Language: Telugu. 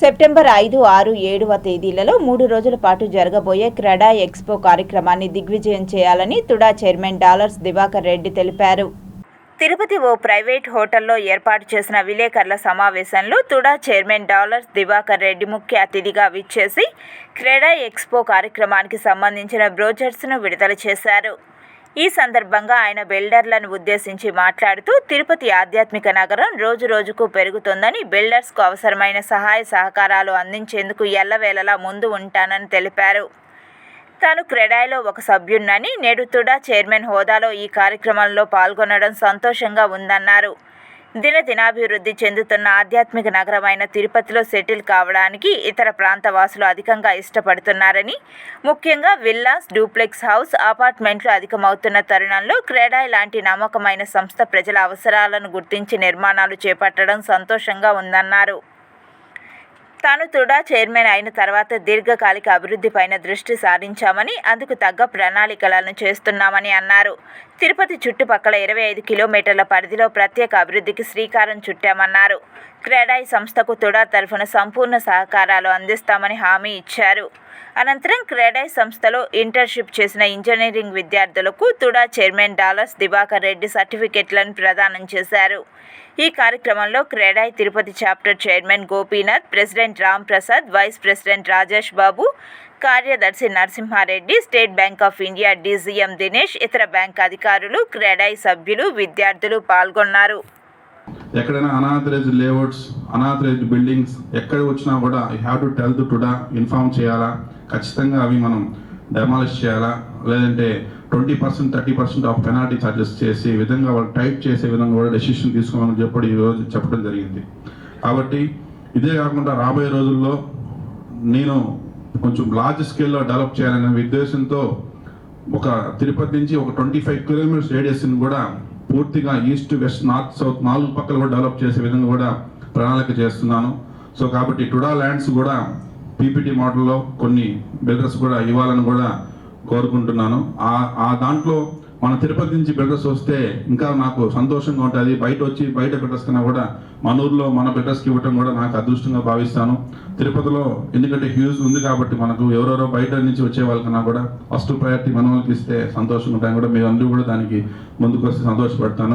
సెప్టెంబర్ ఐదు ఆరు ఏడవ తేదీలలో మూడు రోజుల పాటు జరగబోయే క్రెడా ఎక్స్పో కార్యక్రమాన్ని దిగ్విజయం చేయాలని తుడా చైర్మన్ డాలర్స్ దివాకర్ రెడ్డి తెలిపారు. తిరుపతి ఓ ప్రైవేట్ హోటల్లో ఏర్పాటు చేసిన విలేకరుల సమావేశంలో తుడా చైర్మన్ డాలర్స్ దివాకర్ రెడ్డి ముఖ్య అతిథిగా విచ్చేసి క్రెడా ఎక్స్పో కార్యక్రమానికి సంబంధించిన బ్రోచర్స్ను విడుదల చేశారు. ఈ సందర్భంగా ఆయన బిల్డర్లను ఉద్దేశించి మాట్లాడుతూ తిరుపతి ఆధ్యాత్మిక నగరం రోజు రోజుకు పెరుగుతోందని బిల్డర్స్కు అవసరమైన సహాయ సహకారాలు అందించేందుకు ఎల్లవేళలా ముందు ఉంటానని తెలిపారు. తాను క్రెడాయిలో ఒక సభ్యున్నని నేడు తుడా చైర్మన్ హోదాలో ఈ కార్యక్రమంలో పాల్గొనడం సంతోషంగా ఉందన్నారు. దినదినాభివృద్ధి చెందుతున్న ఆధ్యాత్మిక నగరమైన తిరుపతిలో సెటిల్ కావడానికి ఇతర ప్రాంత వాసులు అధికంగా ఇష్టపడుతున్నారని ముఖ్యంగా విల్లాస్ డూప్లెక్స్ హౌస్ అపార్ట్మెంట్లు అధికమవుతున్న తరుణంలో క్రేడాయ్ లాంటి నమ్మకమైన సంస్థ ప్రజల అవసరాలను గుర్తించి నిర్మాణాలు చేపట్టడం సంతోషంగా ఉందన్నారు. తాను తుడా చైర్మన్ అయిన తర్వాత దీర్ఘకాలిక అభివృద్ధిపైన దృష్టి సారించామని అందుకు తగ్గ ప్రణాళికలను చేస్తున్నామని అన్నారు. తిరుపతి చుట్టుపక్కల ఇరవై ఐదు కిలోమీటర్ల పరిధిలో ప్రత్యేక అభివృద్ధికి శ్రీకారం చుట్టామన్నారు. క్రెడాయి సంస్థకు తుడా తరఫున సంపూర్ణ సహకారాలు అందిస్తామని హామీ ఇచ్చారు. అనంతరం క్రెడై సంస్థలో ఇంటర్న్షిప్ చేసిన ఇంజనీరింగ్ విద్యార్థులకు తుడా చైర్మన్ డాలర్స్ దివాకర్ రెడ్డి సర్టిఫికెట్లను ప్రదానం చేశారు. ఈ కార్యక్రమంలో CREDAI Tirupati chapter chairman Gopinath president Ram Prasad vice president Rajesh Babu కార్యదర్శి Narasimha Reddy State Bank of India DGM Dinesh ఇతర బ్యాంక్ అధికారులు క్రెడై సభ్యులు విద్యార్థులు పాల్గొన్నారు. ఎక్కడైనా అనాథరైజ్డ్ లేఅవుట్స్ అనాథరైజ్డ్ బిల్డింగ్స్ ఎక్కడ వచ్చినా కూడా you have to tell to TUDA inform చేయాలా? ఖచ్చితంగా అవి మనం డెమాలిష్ చేయాలా? లేదంటే twenty percent thirty percent of penalty charges చేసి విధంగా వాళ్ళు టైప్ చేసే విధంగా కూడా డెసిషన్ తీసుకోమని చెప్పి ఈరోజు చెప్పడం జరిగింది. కాబట్టి ఇదే కాకుండా రాబోయే రోజుల్లో నేను కొంచెం లార్జ్ స్కేల్లో డెవలప్ చేయాలనే ఉద్దేశంతో ఒక తిరుపతి నుంచి ఒక ట్వంటీ ఫైవ్ కిలోమీటర్స్ రేడియస్ని కూడా పూర్తిగా ఈస్ట్ వెస్ట్ నార్త్ సౌత్ నాలుగు పక్కల కూడా డెవలప్ చేసే విధంగా కూడా ప్రణాళిక చేస్తున్నాను. సో కాబట్టి టుడా ల్యాండ్స్ కూడా పీపీటీ మోడల్లో కొన్ని బిల్డర్స్ కూడా ఇవ్వాలని కూడా కోరుకుంటున్నాను. ఆ ఆ దాంట్లో మన తిరుపతి నుంచి బిల్డర్స్ వస్తే ఇంకా నాకు సంతోషంగా ఉంటుంది. బయట వచ్చి బయట బిల్డర్స్ కన్నా కూడా మన ఊర్లో మన బిల్డర్స్కి ఇవ్వటం కూడా నాకు అదృష్టంగా భావిస్తాను. తిరుపతిలో ఎందుకంటే హ్యూజ్ ఉంది కాబట్టి మనకు ఎవరెవరో బయట నుంచి వచ్చే వాళ్ళకన్నా కూడా ఫస్ట్ ప్రయారిటీ మన వాళ్ళకి ఇస్తే సంతోషంగా ఉంటాను కూడా మీరు అందరూ కూడా దానికి ముందుకు వస్తే సంతోషపడతాను.